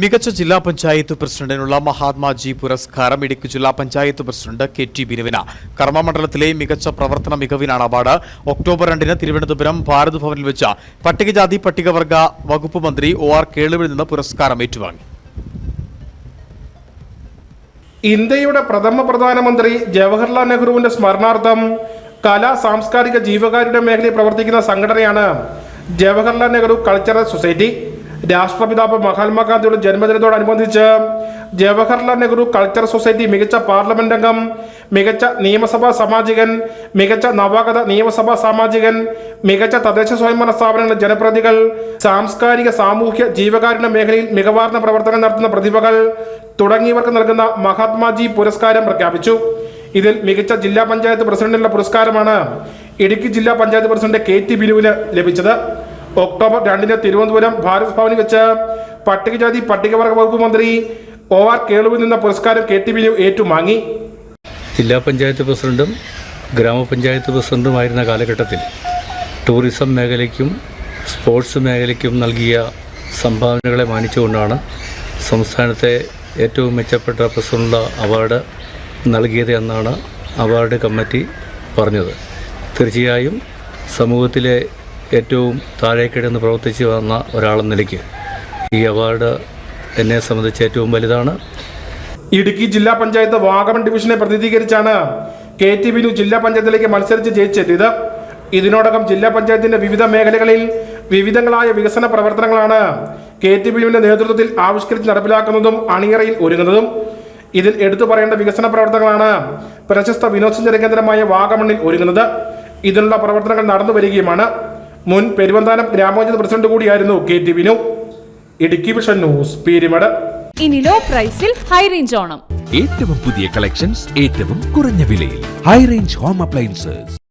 മികച്ച ജില്ലാ പഞ്ചായത്ത് പ്രസിഡന്റിനുള്ള മഹാത്മാജി പുരസ്കാരം ഇടുക്കി ജില്ലാ പഞ്ചായത്ത് പ്രസിഡന്റ് കെ ടി ബിനുവിന് കർമ്മമണ്ഡലത്തിലെ മികച്ച പ്രവർത്തന മികവിനാണ് അവാർഡ്. ഒക്ടോബർ രണ്ടിന് തിരുവനന്തപുരം ഭാരത് ഭവനിൽ വെച്ച് പട്ടികജാതി പട്ടികവർഗ വകുപ്പ് മന്ത്രി ഒ ആർ കേളുവിൽ നിന്ന് പുരസ്കാരം ഏറ്റുവാങ്ങി. ഇന്ത്യയുടെ പ്രഥമ പ്രധാനമന്ത്രി ജവഹർലാൽ നെഹ്റുവിന്റെ സ്മരണാർത്ഥം കലാ സാംസ്കാരിക ജീവകാരുടെ മേഖലയിൽ പ്രവർത്തിക്കുന്ന സംഘടനയാണ് ജവഹർലാൽ നെഹ്റു കൾച്ചറൽ സൊസൈറ്റി. രാഷ്ട്രപിതാവ് മഹാത്മാഗാന്ധിയുടെ ജന്മദിനത്തോടനുബന്ധിച്ച് ജവഹർലാൽ നെഹ്റു കൾച്ചർ സൊസൈറ്റി മികച്ച പാർലമെന്റ് അംഗം മികച്ച നിയമസഭാ സാമാജികൻ മികച്ച നവാഗത നിയമസഭാ സാമാജികൻ മികച്ച തദ്ദേശ സ്വയംഭരണ സ്ഥാപനങ്ങളുടെ ജനപ്രതികൾ സാംസ്കാരിക സാമൂഹ്യ ജീവകാരുണ്യ മേഖലയിൽ മികവാർന്ന പ്രവർത്തനം നടത്തുന്ന പ്രതിഭകൾ തുടങ്ങിയവർക്ക് നൽകുന്ന മഹാത്മാജി പുരസ്കാരം പ്രഖ്യാപിച്ചു. ഇതിൽ മികച്ച ജില്ലാ പഞ്ചായത്ത് പ്രസിഡന്റിനുള്ള പുരസ്കാരമാണ് ഇടുക്കി ജില്ലാ പഞ്ചായത്ത് പ്രസിഡന്റ് കെ ടി ബിനുവിന് ലഭിച്ചത്. ഒക്ടോബർ രണ്ടിന് തിരുവനന്തപുരം ഭാരത് ഭവനിൽ വെച്ച് പട്ടികജാതി പട്ടികവർഗ വകുപ്പ് മന്ത്രി ഒ ആർ കേളുവിൽ നിന്ന പുരസ്കാരം കെ ടി ബിനു ഏറ്റുവാങ്ങി. ജില്ലാ പഞ്ചായത്ത് പ്രസിഡന്റും ഗ്രാമപഞ്ചായത്ത് പ്രസിഡന്റുമായിരുന്ന കാലഘട്ടത്തിൽ ടൂറിസം മേഖലയ്ക്കും സ്പോർട്സ് മേഖലയ്ക്കും നൽകിയ സംഭാവനകളെ മാനിച്ചുകൊണ്ടാണ് സംസ്ഥാനത്തെ ഏറ്റവും മെച്ചപ്പെട്ട പ്രസിഡന്റുള്ള അവാർഡ് നൽകിയത് എന്നാണ് അവാർഡ് കമ്മിറ്റി പറഞ്ഞത്. തീർച്ചയായും സമൂഹത്തിലെ ഏറ്റവും താഴേക്കിടന്ന് പ്രവർത്തിച്ചു വന്ന ഒരാളെന്ന നിലയ്ക്ക് ഈ അവാർഡ് എന്നെ സംബന്ധിച്ച് ഏറ്റവും വലുതാണ്. ഇടുക്കി ജില്ലാ പഞ്ചായത്ത് വാഗമൺ ഡിവിഷനെ പ്രതിനിധീകരിച്ചാണ് കെ ടി ബിനു ജില്ലാ പഞ്ചായത്തിലേക്ക് മത്സരിച്ച് ജയിച്ചെത്തിയത്. ഇതിനോടകം ജില്ലാ പഞ്ചായത്തിന്റെ വിവിധ മേഖലകളിൽ വിവിധങ്ങളായ വികസന പ്രവർത്തനങ്ങളാണ് കെ ടി ബിനുവിന്റെ നേതൃത്വത്തിൽ ആവിഷ്കരിച്ച് നടപ്പിലാക്കുന്നതും അണിയറയിൽ ഒരുങ്ങുന്നതും. ഇതിൽ എടുത്തു പറയേണ്ട വികസന പ്രവർത്തനങ്ങളാണ് പ്രശസ്ത വിനോദസഞ്ചാര കേന്ദ്രമായ വാഗമണ്ണിൽ ഒരുങ്ങുന്നത്. ഇതിനുള്ള പ്രവർത്തനങ്ങൾ നടന്നു വരികയുമാണ് മുൻ പെരുവന്താനം ഗ്രാമപഞ്ചായത്ത് പ്രസിഡന്റ് കൂടിയായിരുന്നു K T Vinu. Idukki vision news Peermade. ഇനി ലോ പ്രൈസിൽ ഹൈ റേഞ്ച് ഓണം. ഏറ്റവും പുതിയ കളക്ഷൻസ് ഏറ്റവും കുറഞ്ഞ വിലയിൽ. High range home appliances